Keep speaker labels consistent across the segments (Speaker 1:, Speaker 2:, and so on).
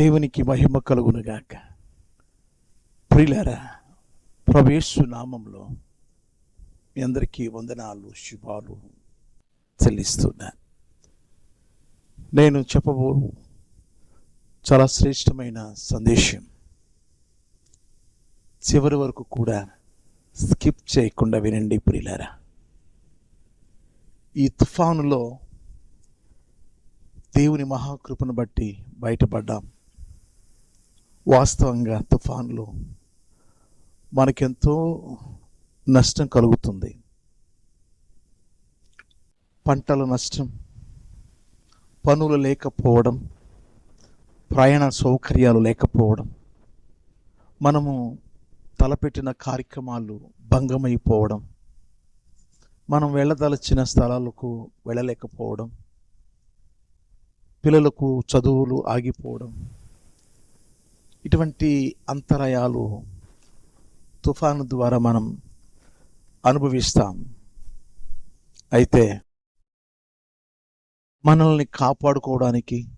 Speaker 1: దేవునికి మహిమ కలుగునుగాక. ప్రిలరా ప్రవేశు నామంలో మీ అందరికీ వందనాలు శుభాలు చెల్లిస్తున్నా నేను చెప్పబో చాలా శ్రేష్టమైన సందేశం. చివరి వరకు కూడా స్కిప్ చేయకుండా వినండి ప్రియులారా ఈ తుఫానులో దేవుని మహాకృపను బట్టి బయటపడ్డాం. వాస్తవంగా తుఫాన్లు మనకెంతో నష్టం కలుగుతుంది. పంటల నష్టం పనులు లేకపోవడం ప్రయాణ సౌకర్యాలు లేకపోవడం మనము తలపెట్టిన కార్యక్రమాలు భంగమైపోవడం మనం వెళ్ళదలచిన స్థలాలకు వెళ్ళలేకపోవడం పిల్లలకు చదువులు ఆగిపోవడం ఇటువంటి అంతరాయాలు తుఫాను ద్వారా మనం అనుభవిస్తాం. అయితే మనల్ని కాపాడుకోవడానికి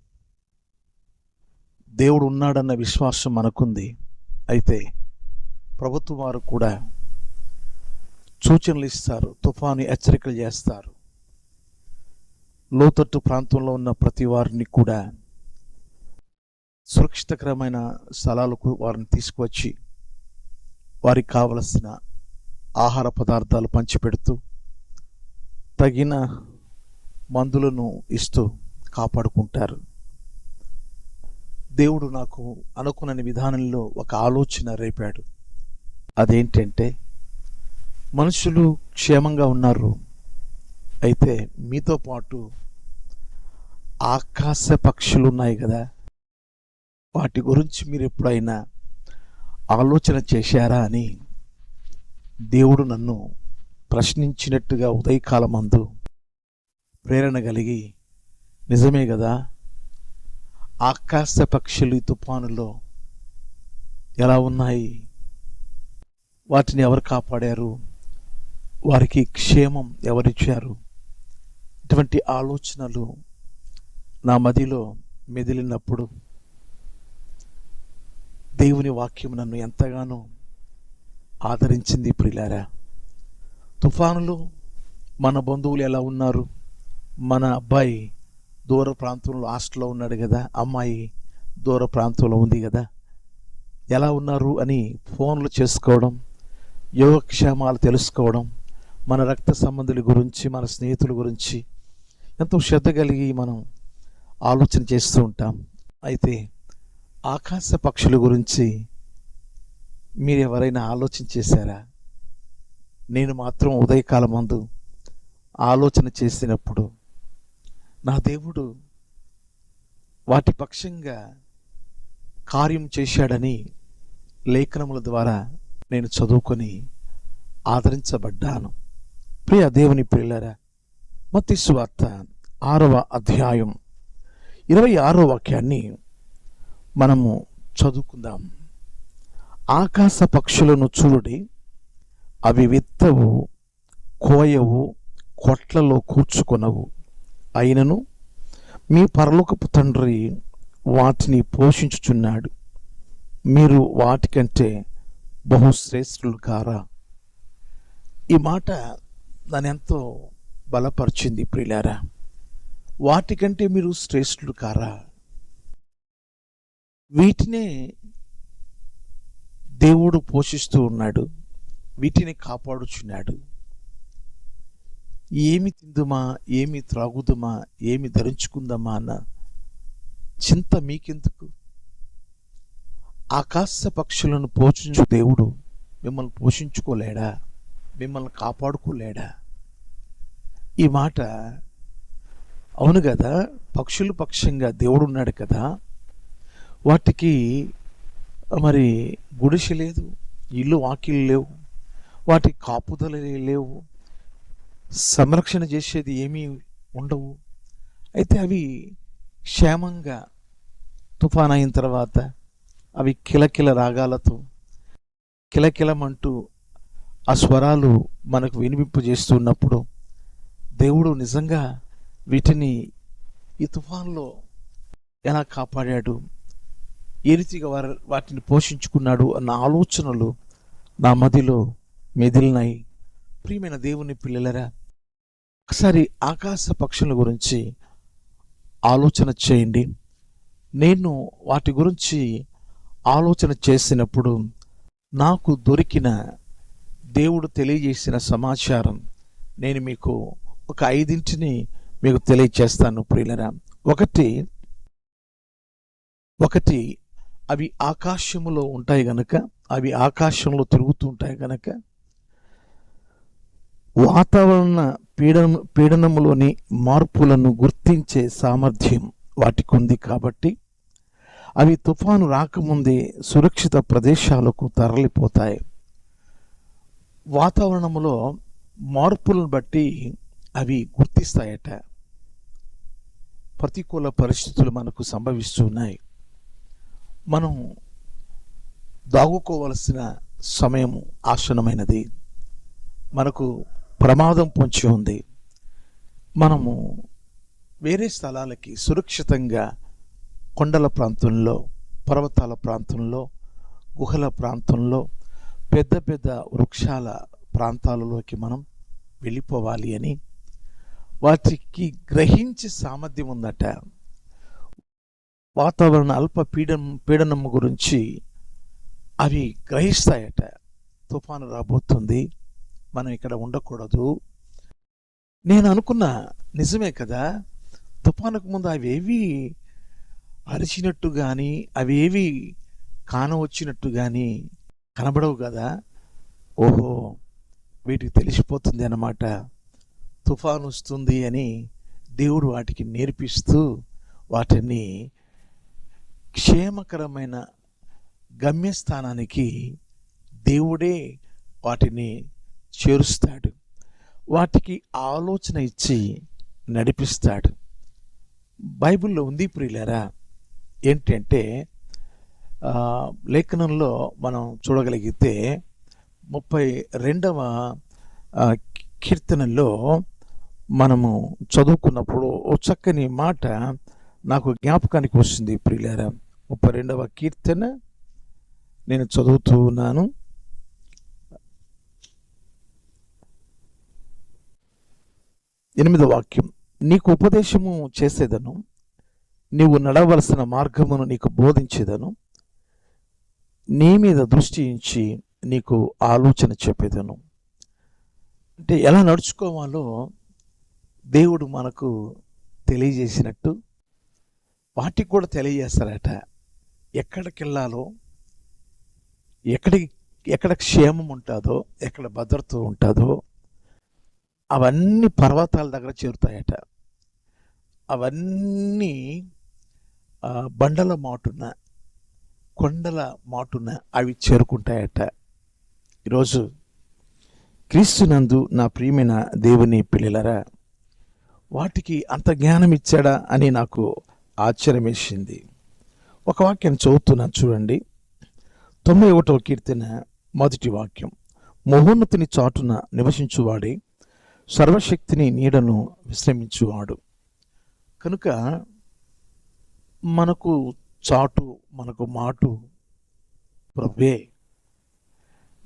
Speaker 1: దేవుడు ఉన్నాడన్న విశ్వాసం మనకుంది. అయితే ప్రభుత్వం వారు కూడా సూచనలు ఇస్తారు తుఫాను హెచ్చరికలు చేస్తారు. లోతట్టు ప్రాంతంలో ఉన్న ప్రతి వారిని కూడా సురక్షితకరమైన స్థలాలకు వారిని తీసుకువచ్చి వారికి కావలసిన ఆహార పదార్థాలు పంచిపెడుతూ తగిన మందులను ఇస్తూ కాపాడుకుంటారు. దేవుడు నాకు అనుకున్న విధానంలో ఒక ఆలోచన రేపాడు. అదేంటంటే మనుషులు క్షేమంగా ఉన్నారు. అయితే మీతో పాటు ఆకాశ పక్షులు ఉన్నాయి కదా. వాటి గురించి మీరు ఎప్పుడైనా ఆలోచన చేశారా అని దేవుడు నన్ను ప్రశ్నించినట్టుగా ఉదయకాలమందు ప్రేరణ కలిగి నిజమే కదా ఆకాశ పక్షులు ఈ తుఫానులో ఎలా ఉన్నాయి? వాటిని ఎవరు కాపాడారు? వారికి క్షేమం ఎవరిచ్చారు? ఇటువంటి ఆలోచనలు నా మదిలో మెదిలినప్పుడు దేవుని వాక్యం నన్ను ఎంతగానో ఆదరించింది ప్రిలారా. తుఫానులు మన బంధువులు ఎలా ఉన్నారు? మన అబ్బాయి దూర ప్రాంతంలో హాస్టల్లో ఉన్నాడు కదా అమ్మాయి దూర ప్రాంతంలో ఉంది కదా. ఎలా ఉన్నారు అని ఫోన్లు చేసుకోవడం యోగక్షేమాలు తెలుసుకోవడం మన రక్త సంబంధుల గురించి మన స్నేహితుల గురించి ఎంతో శ్రద్ధ కలిగి మనం ఆలోచన చేస్తూ ఉంటాం. అయితే ఆకాశ పక్షుల గురించి మీరు ఎవరైనా ఆలోచన చేశారా? నేను మాత్రం ఉదయకాలం మందు ఆలోచన చేసినప్పుడు నా దేవుడు వాటి పక్షంగా కార్యం చేశాడని లేఖనముల ద్వారా నేను చదువుకొని ఆదరించబడ్డాను. ప్రియ దేవుని ప్రియులరా మత్తి సువార్త ఆరవ అధ్యాయం ఇరవై ఆరో వాక్యాన్ని మనము చదువుకుందాం. ఆకాశ పక్షులను చూడుడి అవి విత్తవు కోయవు కొట్లలో కూర్చుకొనవు. అయినను మీ పరలోకపు తండ్రి వాటిని పోషించుచున్నాడు. మీరు వాటికంటే బహుశ్రేష్ఠులు కారా? ఈ మాట నన్ను ఎంతో బలపరిచింది ప్రియులారా. వాటికంటే మీరు శ్రేష్ఠులు కారా? వీటినే దేవుడు పోషిస్తూ ఉన్నాడు. వీటిని కాపాడుచున్నాడు. ఏమి తిందుమా? ఏమి త్రాగుదుమా? ఏమి ధరించుకుందామా అన్న చింత మీకెందుకు? ఆకాశ పక్షులను పోషించు దేవుడు మిమ్మల్ని పోషించుకోలేడా? మిమ్మల్ని కాపాడుకోలేడా? ఈ మాట అవును కదా? పక్షులు పక్షంగా దేవుడు ఉన్నాడు కదా? వాటికి మరి గుడిసె లేదు ఇల్లు వాకిలు లేవు వాటి కాపుదల లేవు సంరక్షణ చేసేది ఏమీ ఉండవు. అయితే అవి క్షేమంగా తుఫాన్ అయిన తర్వాత అవి కిలకిల రాగాలతో కిలకిలమంటూ ఆ స్వరాలు మనకు వినిపింపు చేస్తున్నప్పుడు దేవుడు నిజంగా వీటిని ఈ తుఫాన్లో ఎలా కాపాడాడు? ఏ రీతిగా వారి వాటిని పోషించుకున్నాడు అన్న ఆలోచనలు నా మదిలో మెదిలినాయి. ప్రియమైన దేవుని పిల్లలరా ఒకసారి ఆకాశ పక్షుల గురించి ఆలోచన చేయండి. నేను వాటి గురించి ఆలోచన చేసినప్పుడు నాకు దొరికిన దేవుడు తెలియజేసిన సమాచారం నేను మీకు ఒక ఐదింటిని మీకు తెలియచేస్తాను ప్రియులరా. ఒకటి ఒకటి అవి ఆకాశములో ఉంటాయి గనక అవి ఆకాశంలో తిరుగుతూ ఉంటాయి గనక వాతావరణ పీడన పీడనములోని మార్పులను గుర్తించే సామర్థ్యం వాటికి ఉంది కాబట్టి అవి తుఫాను రాకముందే సురక్షిత ప్రదేశాలకు తరలిపోతాయి. వాతావరణంలో మార్పులను బట్టి అవి గుర్తిస్తాయట. ప్రతికూల పరిస్థితులు మనకు సంభవిస్తున్నాయి మనం దాగుకోవలసిన సమయం ఆసనమైనది మనకు ప్రమాదం పొంచి ఉంది. మనము వేరే స్థలాలకి సురక్షితంగా కొండల ప్రాంతంలో పర్వతాల ప్రాంతంలో గుహల ప్రాంతంలో పెద్ద పెద్ద వృక్షాల ప్రాంతాలలోకి మనం వెళ్ళిపోవాలి అని వాటికి గ్రహించే సామర్థ్యం ఉందట. వాతావరణ అల్ప పీడనం పీడనం గురించి అవి గ్రహిస్తాయట. తుఫాను రాబోతుంది. మనం ఇక్కడ ఉండకూడదు. నేను అనుకున్న నిజమే కదా. తుఫానుకు ముందు అవేవి అరిచినట్టు కానీ అవేవి కానవచ్చినట్టు కానీ కనబడవు కదా. ఓహో వీటికి తెలిసిపోతుంది అన్నమాట. తుఫాను వస్తుంది అని దేవుడు వాటికి నేర్పిస్తూ వాటిని క్షేమకరమైన గమ్యస్థానానికి దేవుడే వాటిని చేరుస్తాడు. వాటికి ఆలోచన ఇచ్చి నడిపిస్తాడు. బైబిల్లో ఉంది ప్రియులరా ఏంటంటే లేఖనంలో మనం చూడగలిగితే ముప్పై రెండవ కీర్తనలో మనము చదువుకున్నప్పుడు ఓ చక్కని మాట నాకు జ్ఞాపకానికి వస్తుంది ప్రియులారా. ముప్పై రెండవ కీర్తన నేను చదువుతూ ఉన్నాను. ఎనిమిదవ వాక్యం. నీకు ఉపదేశము చేసేదను నీవు నడవలసిన మార్గమును నీకు బోధించేదను నీ మీద దృష్టి ఇచ్చి నీకు ఆలోచన చెప్పేదను. అంటే ఎలా నడుచుకోవాలో దేవుడు మనకు తెలియజేసినట్టు వాటికి కూడా తెలియజేస్తారట. ఎక్కడికి వెళ్ళాలో ఎక్కడికి ఎక్కడ క్షేమం ఉంటుందో ఎక్కడ భద్రత ఉంటుందో అవన్నీ పర్వతాల దగ్గర చేరుతాయట. అవన్నీ బండల మాటున కొండల మాటున అవి చేరుకుంటాయట. ఈరోజు క్రీస్తునందు నా ప్రియమైన దేవుని పిల్లలరా వాటికి అంత జ్ఞానం ఇచ్చాడా అని నాకు ఆశ్చర్యమేసింది. ఒక వాక్యం చదువుతున్నాను చూడండి. తొంభై ఒకటవ కీర్తన మొదటి వాక్యం. మహోన్నతిని చాటున నివసించువాడే సర్వశక్తిని నీడను విశ్రమించువాడు. కనుక మనకు చాటు మనకు మాటు ప్రభే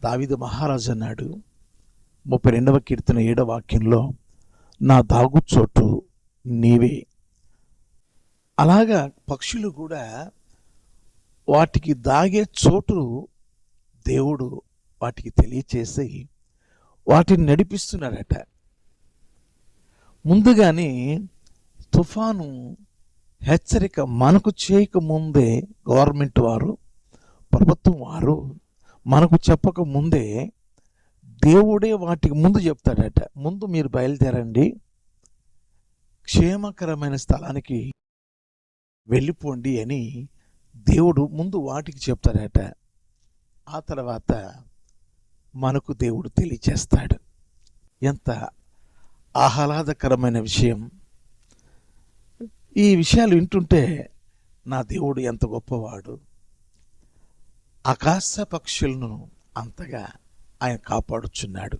Speaker 1: దావిద మహారాజు అన్నాడు ముప్పై రెండవ కీర్తన ఏడవ వాక్యంలో నా దాగుచోటు నీవే. అలాగా పక్షులు కూడా వాటికి దాగే చోటు దేవుడు వాటికి తెలియచేసి వాటిని నడిపిస్తున్నాడట ముందుగానే తుఫాను హెచ్చరిక మనకు చేయక ముందే గవర్నమెంట్ వారు ప్రభుత్వం వారు మనకు చెప్పక ముందే దేవుడే వాటికి ముందు చెప్తాడట. ముందు మీరు బయలుదేరండి. క్షేమకరమైన స్థలానికి వెళ్ళిపోండి అని దేవుడు ముందు వాటికి చెప్తాడట ఆ తర్వాత మనకు దేవుడు తెలియచేస్తాడు. ఎంత ఆహ్లాదకరమైన విషయం. ఈ విషయాలు వింటుంటే నా దేవుడు ఎంత గొప్పవాడు. ఆకాశ పక్షులను అంతగా ఆయన కాపాడుచున్నాడు.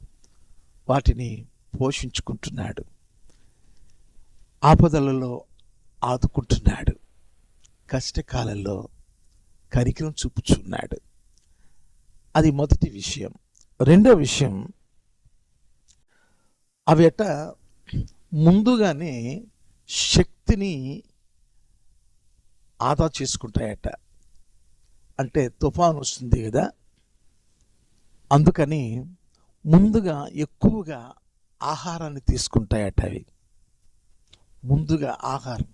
Speaker 1: వాటిని పోషించుకుంటున్నాడు. ఆపదలలో ఆదుకుంటున్నాడు. కష్టకాలంలో కరికరం చూపుచున్నాడు. అది మొదటి విషయం. రెండో విషయం అవి అట ముందుగానే శక్తిని ఆదా చేసుకుంటాయట. అంటే తుఫాను వస్తుంది కదా అందుకని ముందుగా ఎక్కువగా ఆహారాన్ని తీసుకుంటాయట అవి. ముందుగా ఆహారం.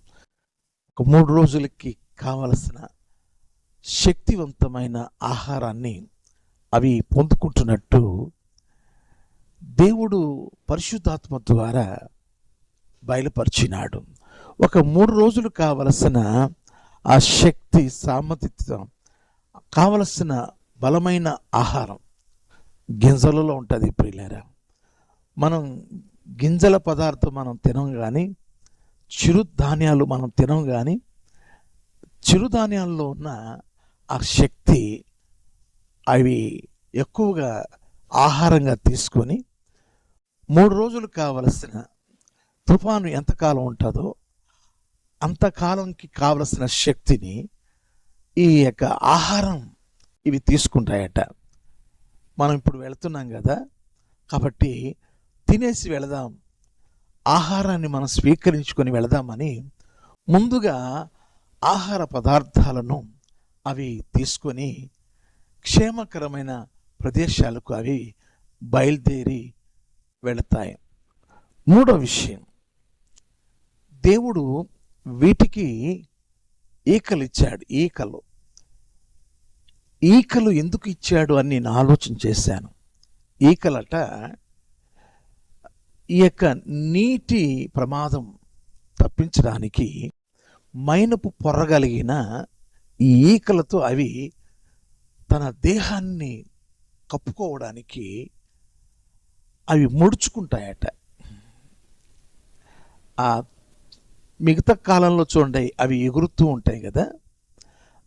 Speaker 1: ఒక మూడు రోజులకి కావలసిన శక్తివంతమైన ఆహారాన్ని అవి పొందుకుంటున్నట్టు దేవుడు పరిశుద్ధాత్మ ద్వారా బయలుపరిచినాడు. ఒక మూడు రోజులు కావలసిన ఆ శక్తి సామర్థ్యం కావలసిన బలమైన ఆహారం గింజలలో ఉంటుంది ప్రియులారా. మనం గింజల పదార్థం మనం తినం కానీ చిరుధాన్యాలు మనం తినం కానీ చిరుధాన్యాల్లో ఉన్న ఆ శక్తి అవి ఎక్కువగా ఆహారంగా తీసుకొని మూడు రోజులు కావలసిన తుఫాను ఎంతకాలం ఉంటుందో అంతకాలంకి కావలసిన శక్తిని ఈ యొక్క ఆహారం ఇవి తీసుకుంటాయట. మనం ఇప్పుడు వెళుతున్నాం కదా కాబట్టి తినేసి వెళదాం. ఆహారాన్ని మనం స్వీకరించుకొని వెళదామని ముందుగా ఆహార పదార్థాలను అవి తీసుకొని క్షేమకరమైన ప్రదేశాలకు అవి బయలుదేరి వెళతాయి. మూడో విషయం. దేవుడు వీటికి ఈకలు ఇచ్చాడు. ఈకలు. ఈకలు ఎందుకు ఇచ్చాడు అని నేను ఆలోచన చేశాను. ఈకలట ఈ యొక్క నీటి ప్రమాదం తప్పించడానికి మైనపు పొరగలిగిన ఈ ఈకలతో అవి తన దేహాన్ని కప్పుకోవడానికి అవి ముడుచుకుంటాయట. ఆ మిగతా కాలంలో చూడండి అవి ఎగురుతూ ఉంటాయి కదా.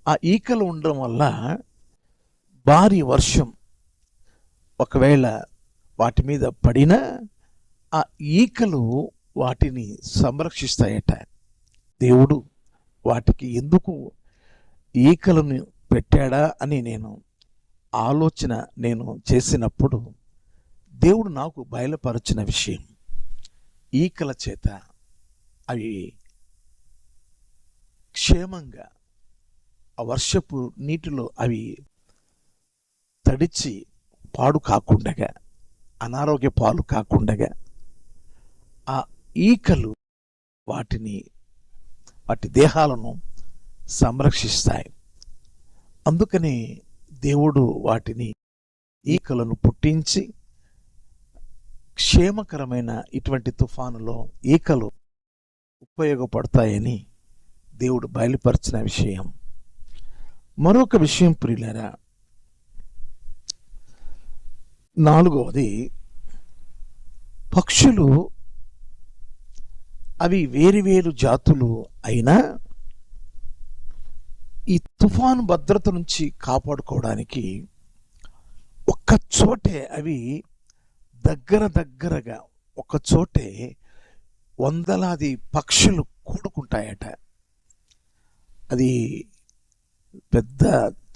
Speaker 1: ఆ ఈకలు ఉండడం వల్ల భారీ వర్షం ఒకవేళ వాటి మీద పడినా ఆ ఈకలు వాటిని సంరక్షిస్తాయట దేవుడు. వాటికి ఎందుకు ఈకలను పెట్టాడా అని నేను ఆలోచన నేను చేసినప్పుడు దేవుడు నాకు బయలుపరచిన విషయం ఈకల చేత అవి క్షేమంగా ఆ వర్షపు నీటిలో అవి తడిచి పాడు కాకుండగా అనారోగ్య పాలు కాకుండగా ఆ ఈకలు వాటిని వాటి దేహాలను సంరక్షిస్తాయి. అందుకని దేవుడు వాటిని ఈకలను పుట్టించి క్షేమకరమైన ఇటువంటి తుఫానులో ఈకలు ఉపయోగపడతాయని దేవుడు బయలుపరిచిన విషయం. మరొక విషయం ప్రియులరా నాలుగవది పక్షులు అవి వేరు వేరు జాతులు అయినా ఈ తుఫాను భద్రత నుంచి కాపాడుకోవడానికి ఒక్క చోటే అవి దగ్గర దగ్గరగా ఒక చోటే వందలాది పక్షులు కూడుకుంటాయట. అది పెద్ద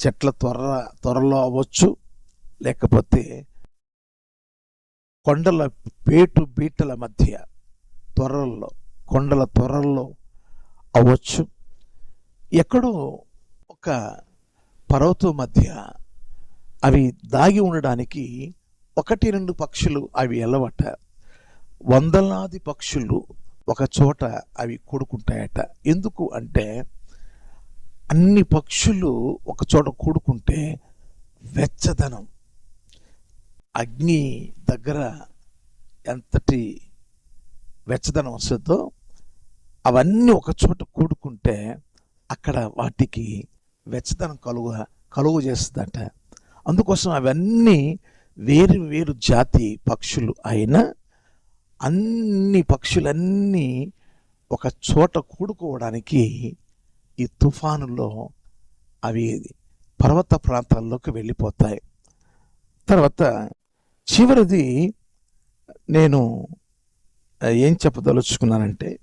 Speaker 1: చెట్ల త్వర త్వరలో అవ్వచ్చు లేకపోతే కొండల పేటు బీటల మధ్య త్వరల్లో కొండల త్వరల్లో అవ్వచ్చు. ఎక్కడో ఒక పర్వతం మధ్య అవి దాగి ఉండడానికి ఒకటి రెండు పక్షులు అవి ఎల్లవట వందలాది పక్షులు ఒక చోట అవి కూడుకుంటాయట. ఎందుకు అంటే అన్ని పక్షులు ఒక చోట కూడుకుంటే వెచ్చదనం. అగ్ని దగ్గర ఎంతటి వెచ్చదనం వస్తుందో అవన్నీ ఒక చోట కూడుకుంటే అక్కడ వాటికి వెచ్చదనం కలుగు కలుగు చేస్తుందట. అందుకోసం అవన్నీ వేరు వేరు జాతి పక్షులు అయినా అన్ని పక్షులన్నీ ఒక చోట కూడుకోవడానికి ఈ తుఫానులో అవి పర్వత ప్రాంతాల్లోకి వెళ్ళిపోతాయి. తర్వాత చివరిది నేను ఏం చెప్పదలుచుకున్నానంటే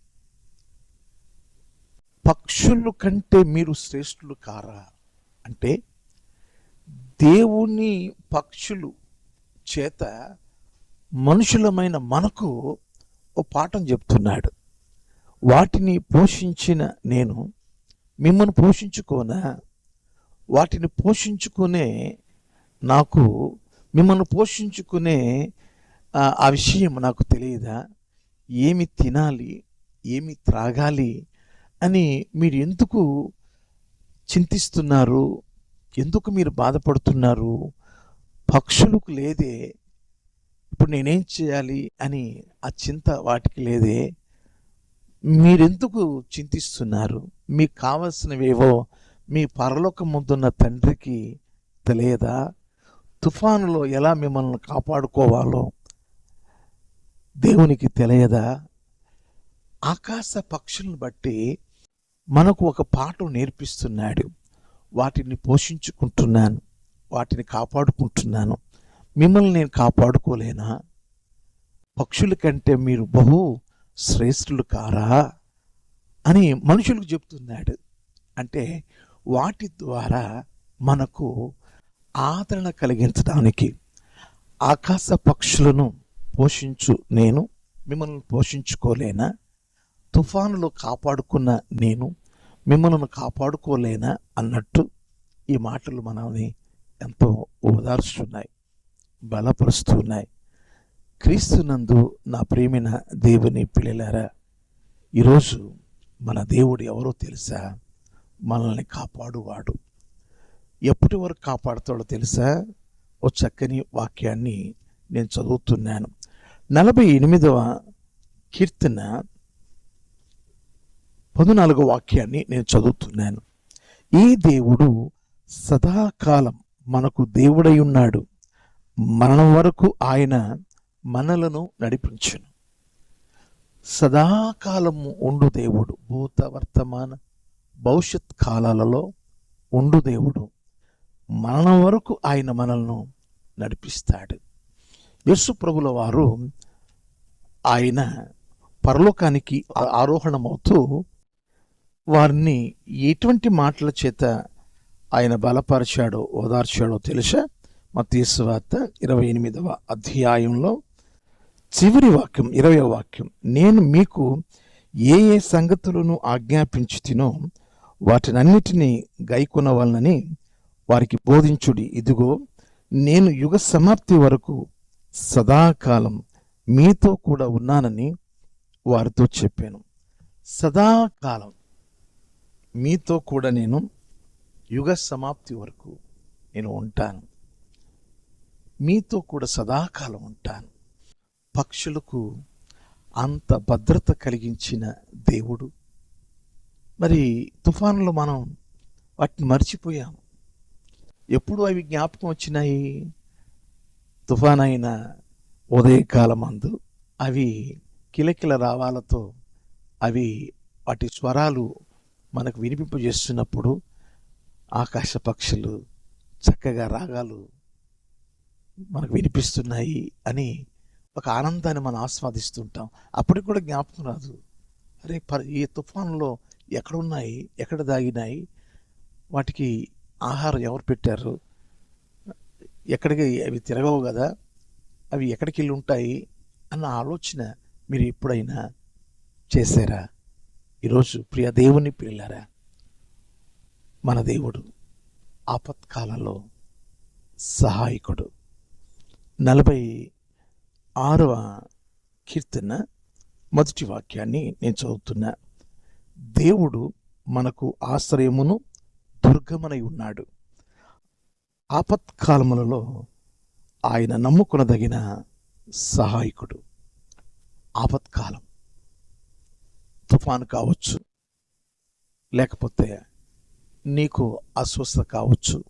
Speaker 1: పక్షులు కంటే మీరు శ్రేష్ఠులు కారా? అంటే దేవుని పక్షులు చేత మనుషులమైన మనకు ఓ పాఠం చెప్తున్నాడు. వాటిని పోషించిన నేను మిమ్మల్ని పోషించుకోనా? వాటిని పోషించుకునే నాకు మిమ్మల్ని పోషించుకునే ఆ, ఆ విషయం నాకు తెలియదా? ఏమి తినాలి? ఏమి త్రాగాలి? అని మీరు ఎందుకు చింతిస్తున్నారు? ఎందుకు మీరు బాధపడుతున్నారు? పక్షులకు లేదే. ఇప్పుడు నేనేం చేయాలి అని ఆ చింత వాటికి లేదే. మీరెందుకు చింతిస్తున్నారు? మీకు కావలసినవేవో మీ పరలోకం ముందున్న తండ్రికి తెలియదా? తుఫానులో ఎలా మిమ్మల్ని కాపాడుకోవాలో దేవునికి తెలియదా? ఆకాశ పక్షులను బట్టి మనకు ఒక పాఠం నేర్పిస్తున్నాడు. వాటిని పోషించుకుంటున్నాను. వాటిని కాపాడుకుంటున్నాను. మిమ్మల్ని నేను కాపాడుకోలేనా? పక్షుల కంటే మీరు బహు శ్రేష్ఠులు కారా? అని మనుషులకు చెప్తున్నాడు. అంటే వాటి ద్వారా మనకు ఆదరణ కలిగించడానికి ఆకాశ పక్షులను పోషించు నేను మిమ్మల్ని పోషించుకోలేనా? తుఫానులో కాపాడుకున్న నేను మిమ్మల్ని కాపాడుకోలేనా అన్నట్టు ఈ మాటలు మనల్ని ఎంతో ఓదార్చున్నాయి బలపరుస్తున్నాయి. క్రీస్తునందు నా ప్రేమిన దేవుని పిల్లలారా ఈరోజు మన దేవుడు ఎవరో తెలుసా? మనల్ని కాపాడువాడు. ఎప్పటి వరకు కాపాడుతాడో తెలుసా? ఓ చక్కని వాక్యాన్ని నేను చదువుతున్నాను. నలభై ఎనిమిదవ కీర్తన పదునాలుగు వాక్యాన్ని నేను చదువుతున్నాను. ఈ దేవుడు సదాకాలం మనకు దేవుడై ఉన్నాడు. మరణం వరకు ఆయన మనలను నడిపించును. సదాకాలము ఉండు దేవుడు భూత వర్తమాన భవిష్యత్ కాలాలలో ఉండు దేవుడు. మరణం వరకు ఆయన మనల్ని నడిపిస్తాడు. యస్సు ప్రభుల వారు ఆయన పరలోకానికి ఆరోహణమవుతూ వారిని ఎటువంటి మాటల చేత ఆయన బలపరిచాడో ఓదార్చాడో తెలుసా? మత్తయి వార్త ఇరవై ఎనిమిదవ అధ్యాయంలో చివరి వాక్యం ఇరవై వాక్యం. నేను మీకు ఏ ఏ సంగతులను ఆజ్ఞాపించుతినో వాటినన్నిటినీ గైకొనవలనని వారికి బోధించుడి. ఇదిగో నేను యుగ సమాప్తి వరకు సదాకాలం మీతో కూడా ఉన్నానని వారితో చెప్పాను. సదాకాలం. మీతో కూడా నేను యుగ సమాప్తి వరకు నేను ఉంటాను. మీతో కూడా సదాకాలం ఉంటాను. పక్షులకు అంత భద్రత కలిగించిన దేవుడు. మరి తుఫానులో మనం వాటిని మర్చిపోయాం ఎప్పుడు అవి జ్ఞాపకం వచ్చినాయి? తుఫాన్ అయిన ఉదయకాలం అందు అవి కిలకిల రావాలతో అవి వాటి స్వరాలు మనకు వినిపింపజేస్తున్నప్పుడు ఆకాశ పక్షులు చక్కగా రాగాలు మనకు వినిపిస్తున్నాయి అని ఒక ఆనందాన్ని మనం ఆస్వాదిస్తుంటాం. అప్పటికి కూడా జ్ఞాపకం రాదు. అరే పర్ ఈ తుఫాన్లో ఎక్కడ ఉన్నాయి? ఎక్కడ దాగినాయి? వాటికి ఆహారం ఎవరు పెట్టారు? ఎక్కడికి అవి తిరగవు కదా? అవి ఎక్కడికి వెళ్ళి ఉంటాయి? అన్న ఆలోచన మీరు ఎప్పుడైనా చేశారా? ఈరోజు ప్రియ దేవుని పిల్లరా మన దేవుడు ఆపత్కాలంలో సహాయకుడు. నలభై ఆరవ కీర్తన మొదటి వాక్యాన్ని నేను చదువుతున్నా. దేవుడు మనకు ఆశ్రయమును దుర్గమనై ఉన్నాడు. ఆపత్కాలములలో ఆయన నమ్ముకునదగిన సహాయకుడు. ఆపత్కాలం. తుఫాను కావచ్చు లేకపోతే నీకు అస్వస్థత కావచ్చు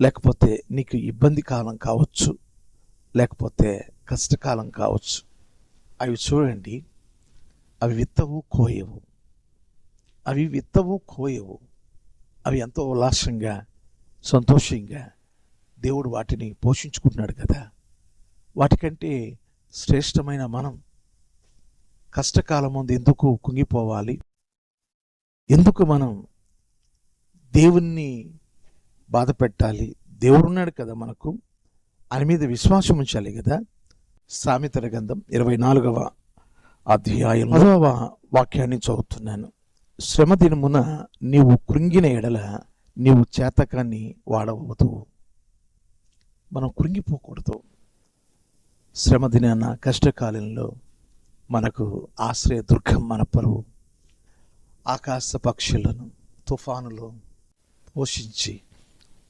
Speaker 1: లేకపోతే నీకు ఇబ్బంది కాలం కావచ్చు లేకపోతే కష్టకాలం కావచ్చు. అవి చూడండి అవి విత్తవు కోయవు. అవి విత్తవు కోయవు. అవి ఎంతో ఉల్లాసంగా సంతోషంగా దేవుడు వాటిని పోషించుకుంటున్నాడు కదా. వాటికంటే శ్రేష్టమైన మనం కష్టకాలం ముందు ఎందుకు కుంగిపోవాలి? ఎందుకు మనం దేవుణ్ణి బాధ పెట్టాలి? దేవుడు ఉన్నాడు కదా మనకు. ఆయన మీద విశ్వాసం ఉంచాలి కదా. సామెతల గంధం ఇరవై నాలుగవ అధ్యాయం పదవ వాక్యాన్ని చదువుతున్నాను. శ్రమ దినమున నీవు కృంగిన ఎడల నీవు చేతకాన్ని వాడవద్దు. మనం కృంగిపోకూడదు. శ్రమ దినాన కష్టకాలంలో మనకు ఆశ్రయ దుర్గం మన పరువు. ఆకాశ పక్షులను తుఫానులో పోషించి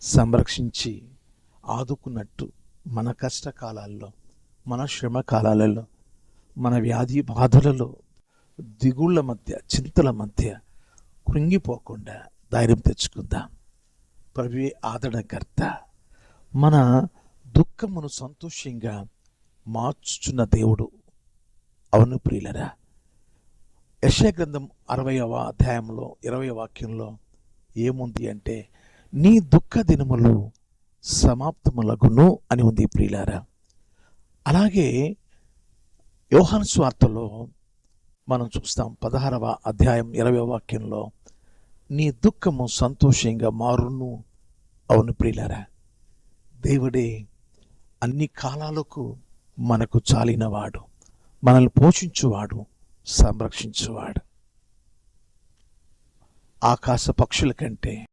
Speaker 1: సంరక్షించి ఆదుకున్నట్టు మన కష్టకాలాల్లో మన శ్రమ కాలాలలో మన వ్యాధి బాధలలో దిగుళ్ళ మధ్య చింతల మధ్య కృంగిపోకుండా ధైర్యం తెచ్చుకుందాం. ప్రభువే ఆదరణకర్త మన దుఃఖమును సంతోషంగా మార్చుచున్న దేవుడు అవును ప్రియులరా. యశయ గ్రంథం అరవయవ అధ్యాయంలో ఇరవై వాక్యంలో ఏముంది అంటే నీ దుఃఖ దినములు సమాప్తములగును అని ఉంది ప్రియులారా. అలాగే యోహాను స్వార్తలో మనం చూస్తాం పదహారవ అధ్యాయం ఇరవై వాక్యంలో నీ దుఃఖము సంతోషంగా మారును. అవును ప్రియులారా. దేవుడే అన్ని కాలాలకు మనకు చాలినవాడు. మనల్ని పోషించువాడు సంరక్షించువాడు. ఆకాశ పక్షుల కంటే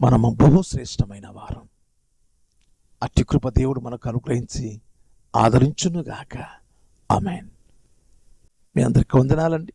Speaker 1: మనము బహుశ్రేష్టమైన వారం. అట్టి కృప దేవుడు మనకు అనుగ్రహించి ఆదరించునుగాక. ఆమెన్. మీ అందరికి వందనాలండి.